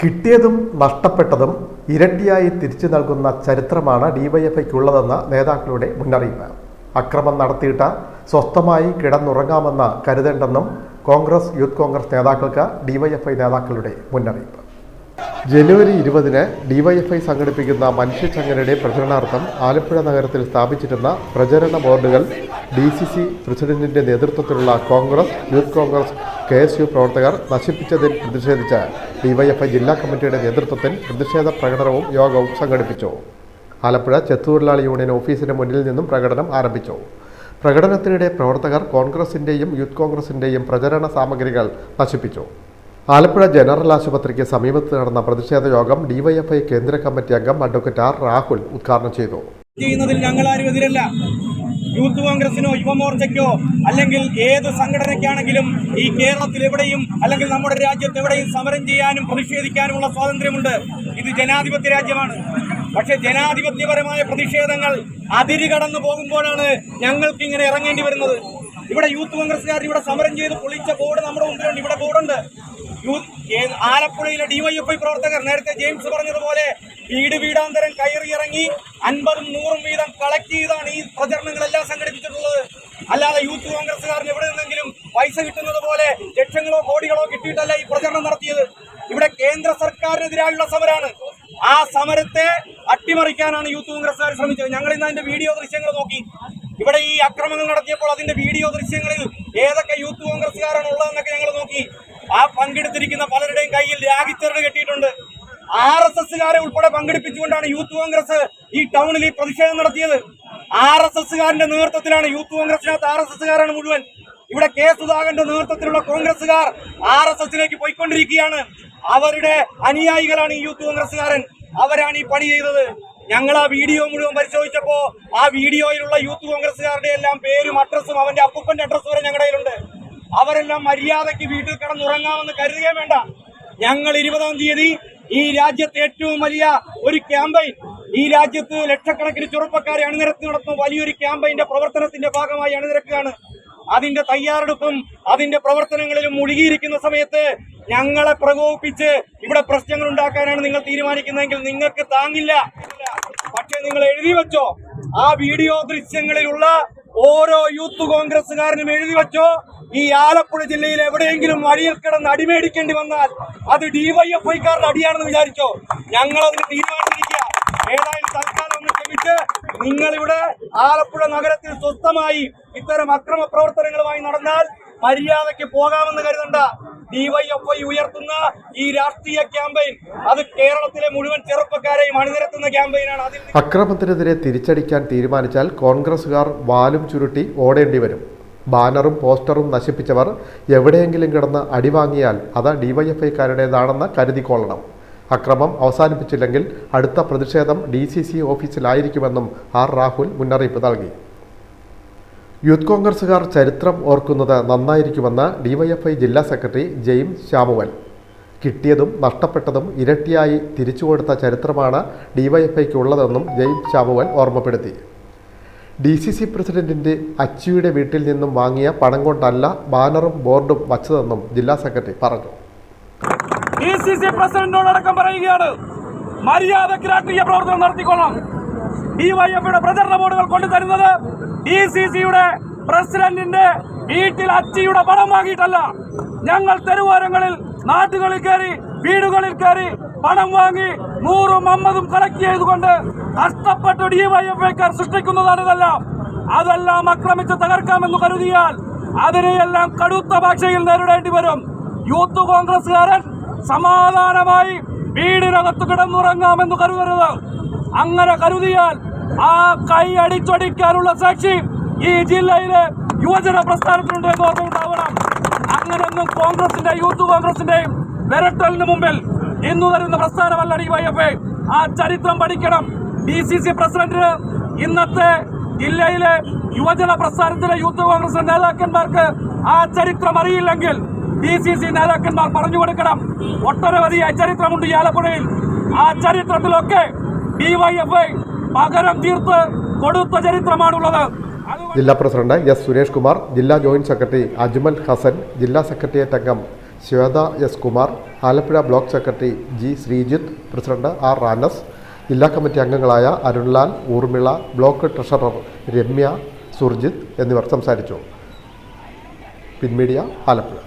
കിട്ടിയതും നഷ്ടപ്പെട്ടതും ഇരട്ടിയായി തിരിച്ചു നൽകുന്ന ചരിത്രമാണ് ഡിവൈഎഫ്ഐക്കുള്ളതെന്ന നേതാക്കളുടെ മുന്നറിയിപ്പ്. അക്രമം നടത്തിയിട്ട് സ്വസ്ഥമായി കിടന്നുറങ്ങാമെന്ന് കരുതേണ്ടെന്നും കോൺഗ്രസ് യൂത്ത് കോൺഗ്രസ് നേതാക്കൾക്ക് ഡിവൈഎഫ്ഐ നേതാക്കളുടെ മുന്നറിയിപ്പ്. ജനുവരി ഇരുപതിന് ഡിവൈഎഫ്ഐ സംഘടിപ്പിക്കുന്ന മനുഷ്യച്ചങ്ങനയുടെ പ്രചരണാർത്ഥം ആലപ്പുഴ നഗരത്തിൽ സ്ഥാപിച്ചിരുന്ന പ്രചരണ ബോർഡുകൾ ഡി സി സി പ്രസിഡന്റിന്റെ നേതൃത്വത്തിലുള്ള Congress youth Congress K S U പ്രവർത്തകർ നശിപ്പിച്ചതിൽ പ്രതിഷേധിച്ച് ഡിവൈഎഫ്ഐ ജില്ലാ കമ്മിറ്റിയുടെ നേതൃത്വത്തിൽ പ്രതിഷേധ പ്രകടനവും യോഗവും സംഘടിപ്പിച്ചു. ആലപ്പുഴ ചെത്തുതൊഴിലാളി യൂണിയൻ ഓഫീസിന് മുന്നിൽ നിന്നും പ്രകടനം ആരംഭിച്ചു. പ്രകടനത്തിനിടെ പ്രവർത്തകർ കോൺഗ്രസിന്റെയും യൂത്ത് കോൺഗ്രസിന്റെയും പ്രചരണ സാമഗ്രികൾ നശിപ്പിച്ചു. ആലപ്പുഴ ജനറൽ ആശുപത്രിക്ക് സമീപത്ത് നടന്ന പ്രതിഷേധ യോഗം ഡിവൈഎഫ്ഐ കേന്ദ്ര കമ്മിറ്റി അംഗം അഡ്വക്കേറ്റ് ആർ രാഹുൽ ഉദ്ഘാടനം ചെയ്തു. ചെയ്യുന്നതിൽ ഞങ്ങൾ ആരും എതിരല്ല. യൂത്ത് കോൺഗ്രസിനോ യുവമോർച്ചയ്ക്കോ അല്ലെങ്കിൽ ഏത് സംഘടനയ്ക്കാണെങ്കിലും ഈ കേരളത്തിൽ എവിടെയും അല്ലെങ്കിൽ നമ്മുടെ രാജ്യത്ത് എവിടെയും സമരം ചെയ്യാനും പ്രതിഷേധിക്കാനുമുള്ള സ്വാതന്ത്ര്യമുണ്ട്. ഇത് ജനാധിപത്യ രാജ്യമാണ്. പക്ഷേ ജനാധിപത്യപരമായ പ്രതിഷേധങ്ങൾ അതിര് കടന്നു പോകുമ്പോഴാണ് ഞങ്ങൾക്ക് ഇങ്ങനെ ഇറങ്ങേണ്ടി വരുന്നത്. ഇവിടെ യൂത്ത് കോൺഗ്രസ്സുകാർ ഇവിടെ സമരം ചെയ്ത് പൊളിച്ച ബോർഡ് നമ്മുടെ മുമ്പിലുണ്ട്. ഇവിടെ ബോർഡുണ്ട്. ആലപ്പുഴയിലെ ഡിവൈഎഫ്ഐ പ്രവർത്തകർ നേരത്തെ ജെയിംസ് പറഞ്ഞതുപോലെ വീട് വീടാന്തരം കയറി ഇറങ്ങി അൻപതും നൂറും വീതം കളക്ട് ചെയ്താണ് ഈ പ്രചരണങ്ങളെല്ലാം സംഘടിപ്പിച്ചിട്ടുള്ളത്. അല്ലാതെ യൂത്ത് കോൺഗ്രസ്സുകാരന് എവിടെ നിന്നെങ്കിലും പൈസ കിട്ടുന്നത് പോലെ ലക്ഷങ്ങളോ കോടികളോ കിട്ടിയിട്ടല്ല ഈ പ്രചരണം നടത്തിയത്. ഇവിടെ കേന്ദ്ര സർക്കാരിനെതിരായുള്ള സമരമാണ് ആ സമരത്തെ അട്ടിമറിക്കാനാണ് യൂത്ത് കോൺഗ്രസ്സുകാർ ശ്രമിച്ചത്. ഞങ്ങൾ ഇന്ന് അതിന്റെ വീഡിയോ ദൃശ്യങ്ങൾ നോക്കി. ഇവിടെ ഈ അക്രമങ്ങൾ നടത്തിയപ്പോൾ അതിന്റെ വീഡിയോ ദൃശ്യങ്ങളിൽ ഏതൊക്കെ യൂത്ത് കോൺഗ്രസ്സുകാരാണ് ഉള്ളതെന്നൊക്കെ ഞങ്ങൾ നോക്കി. ആ പങ്കെടുത്തിരിക്കുന്ന പലരുടെയും കയ്യിൽ രാഗിച്ചെറുട് കെട്ടിയിട്ടുണ്ട്. ആർ എസ് എസുകാരെ ഉൾപ്പെടെ പങ്കെടുപ്പിച്ചുകൊണ്ടാണ് യൂത്ത് കോൺഗ്രസ് ഈ ടൗണിൽ ഈ പ്രതിഷേധം നടത്തിയത്. ആർ എസ് എസുകാരന്റെ നേതൃത്വത്തിലാണ് യൂത്ത് കോൺഗ്രസിനകത്ത് ആർ എസ് എസുകാരാണ് മുഴുവൻ. ഇവിടെ കെ സുധാകരന്റെ നേതൃത്വത്തിലുള്ള കോൺഗ്രസുകാർ ആർ എസ് എസിലേക്ക് പോയിക്കൊണ്ടിരിക്കുകയാണ്. അവരുടെ അനുയായികളാണ് ഈ യൂത്ത് കോൺഗ്രസുകാരൻ അവരാണ് ഈ പണി ചെയ്തത്. ഞങ്ങൾ ആ വീഡിയോ മുഴുവൻ പരിശോധിച്ചപ്പോ ആ വീഡിയോയിലുള്ള യൂത്ത് കോൺഗ്രസുകാരുടെ എല്ലാം പേരും അഡ്രസ്സും അവന്റെ അപ്പൂപ്പന്റെ അഡ്രസ്സും വരെ ഞങ്ങളുടെ കയ്യിലുണ്ട്. അവരെല്ലാം മര്യാദയ്ക്ക് വീട്ടിൽ കിടന്നുറങ്ങാമെന്ന് കരുതുകയും വേണ്ട. ഞങ്ങൾ ഇരുപതാം തീയതി ഈ രാജ്യത്തെ ഏറ്റവും വലിയ ഒരു ക്യാമ്പയിൻ ഈ രാജ്യത്ത് ലക്ഷക്കണക്കിന് ചെറുപ്പക്കാരെ അണിനിരത്തി നടത്തുന്ന വലിയൊരു ക്യാമ്പയിന്റെ പ്രവർത്തനത്തിന്റെ ഭാഗമായി അണിനിരക്കുകയാണ്. അതിന്റെ തയ്യാറെടുപ്പും അതിന്റെ പ്രവർത്തനങ്ങളിലും മുഴുകിയിരിക്കുന്ന സമയത്ത് ഞങ്ങളെ പ്രകോപിപ്പിച്ച് ഇവിടെ പ്രശ്നങ്ങൾ ഉണ്ടാക്കാനാണ് നിങ്ങൾ തീരുമാനിക്കുന്നതെങ്കിൽ നിങ്ങൾക്ക് താങ്ങില്ല. പക്ഷെ നിങ്ങൾ എഴുതി വെച്ചോ ആ വീഡിയോ ദൃശ്യങ്ങളിലുള്ള ഓരോ യൂത്ത് കോൺഗ്രസ്സുകാരനും എഴുതി വെച്ചോ ഈ ആലപ്പുഴ ജില്ലയിൽ എവിടെയെങ്കിലും വഴിയിൽ കിടന്ന് അടിമേടിക്കേണ്ടി വന്നാൽ അത് ഡിവൈഎഫ്ഐക്കാരുടെ അടിയാണെന്ന് വിചാരിച്ചോ? ഞങ്ങൾ അതിന് തീരുമാനിച്ചിരിക്കുക ഏതായാലും തൽക്കാലം ഒന്ന് ക്ഷമിച്ച് നിങ്ങളിവിടെ ആലപ്പുഴ നഗരത്തിൽ സ്വസ്ഥമായി ഇത്തരം അക്രമ പ്രവർത്തനങ്ങളുമായി നടന്നാൽ മര്യാദയ്ക്ക് പോകാമെന്ന് കരുതണ്ട. ഡിവൈഎഫ്ഐ ഉയർത്തുന്ന ഈ രാഷ്ട്രീയ ക്യാമ്പയിൻ അത് കേരളത്തിലെ മുഴുവൻ ചെറുപ്പക്കാരെയും അണിനിരത്തുന്ന ക്യാമ്പയിനാണ്. അതിൽ അക്രമത്തിനെതിരെ തിരിച്ചടിക്കാൻ തീരുമാനിച്ചാൽ കോൺഗ്രസുകാർ വാലും ചുരുട്ടി ഓടേണ്ടി വരും. ബാനറും പോസ്റ്ററും നശിപ്പിച്ചവർ എവിടെയെങ്കിലും കിടന്ന് അടിവാങ്ങിയാൽ അത് ഡിവൈഎഫ്ഐക്കാരുടേതാണെന്ന് കരുതിക്കൊള്ളണം അക്രമം അവസാനിപ്പിച്ചില്ലെങ്കിൽ അടുത്ത പ്രതിഷേധം ഡി സി സി ഓഫീസിലായിരിക്കുമെന്നും ആർ രാഹുൽ മുന്നറിയിപ്പ് നൽകി. യൂത്ത് കോൺഗ്രസുകാർ ചരിത്രം ഓർക്കുന്നത് നന്നായിരിക്കുമെന്ന് ഡിവൈഎഫ്ഐ ജില്ലാ സെക്രട്ടറി ജെയിംസ് ശാമുവൽ കിട്ടിയതും നഷ്ടപ്പെട്ടതും ഇരട്ടിയായി തിരിച്ചുകൊടുത്ത ചരിത്രമാണ് ഡിവൈഎഫ്ഐക്കുള്ളതെന്നും ജെയിംസ് ശാമുവൽ ഓർമ്മപ്പെടുത്തി. ഡി സി സി പ്രസിഡന്റിന്റെ അച്ചിയുടെ വീട്ടിൽ നിന്നും വാങ്ങിയ പണം കൊണ്ടല്ല ബാനറും ബോർഡും വച്ചതെന്നും ജില്ലാ സെക്രട്ടറി പറഞ്ഞു. ഡി സി സി പ്രസിഡന്റിനോടക്കം പറയുകയാണ്. മര്യാദയ്ക്ക് രാഷ്ട്രീയ പ്രവർത്തനം നടത്തിക്കൊള്ളാം. ഡിവൈഎഫിയുടെ പ്രചരണ ബോർഡുകൾ കൊണ്ടുതരുന്നത് ഡി സി സിയുടെ പ്രസിഡന്റിന്റെ വീട്ടിൽ അച്ചിയുടെ പണം വാങ്ങിയിട്ടല്ല. ഞങ്ങൾ തെരുവോരങ്ങളിൽ നാട്ടുകളിൽ കയറി വീടുകളിൽ കയറി പണം വാങ്ങി നൂറും അമ്പതും കളക്ട് ചെയ്തുകൊണ്ട് കഷ്ടപ്പെട്ട് ഡിവൈഎഫ്ഐക്കാർ സൃഷ്ടിക്കുന്നതാണ് ഇതെല്ലാം. അതെല്ലാം ആക്രമിച്ച് തകർക്കാമെന്ന് കരുതിയാൽ അതിനെയെല്ലാം കടുത്ത ഭാഷയിൽ നേരിടേണ്ടി വരും. യൂത്ത് കോൺഗ്രസ്സുകാരൻ സമാധാനമായി വീടിനകത്ത് കിടന്നുറങ്ങാമെന്ന് കരുതരുത്. അങ്ങനെ കരുതിയാൽ ആ കൈ അടിച്ചടിക്കാനുള്ള സാക്ഷി ഈ ജില്ലയിലെ യുവജന പ്രസ്ഥാനത്തിനുണ്ട് എന്ന് ഓർമ്മയുണ്ടാവണം. അങ്ങനെയൊന്നും കോൺഗ്രസിന്റെ യൂത്ത് കോൺഗ്രസിന്റെയും വിരട്ടലിന് മുമ്പിൽ ഇന്നു തരുന്ന പ്രസ്ഥാനമല്ല ഡിവൈഎഫ്ഐ ആ ചരിത്രം പഠിക്കണം. ഡി സി സി പ്രസിഡന്റിന് ഇന്നത്തെ ജില്ലയിലെ യുവജന പ്രസ്ഥാനത്തിലെ യൂത്ത് കോൺഗ്രസ് നേതാക്കന്മാർക്ക് ആ ചരിത്രം അറിയില്ലെങ്കിൽ ഡി സി സി നേതാക്കന്മാർ പറഞ്ഞു കൊടുക്കണം. ഒട്ടനവധി ചരിത്രമുണ്ട് ആലപ്പുഴയിൽ. ആ ചരിത്രത്തിലൊക്കെ ഡിവൈഎഫ്ഐ പകരം തീർത്ത് കൊടുത്ത ചരിത്രമാണുള്ളത്. ജില്ലാ പ്രസിഡന്റ് എസ് സുരേഷ് കുമാർ ജില്ലാ ജോയിന്റ് സെക്രട്ടറി അജ്മൽ ഹസൻ ജില്ലാ സെക്രട്ടേറിയറ്റ് അംഗം Shweta S Kumar Alappuzha block secretary G Sreejith president R Ranas ജില്ലാ കമ്മിറ്റി അംഗങ്ങളായ അരുൺലാൽ ഊർമിള ബ്ലോക്ക് ട്രഷറർ രമ്യ സുർജിത്ത് എന്നിവർ സംസാരിച്ചു. പിൻമീഡിയ ആലപ്പുഴ.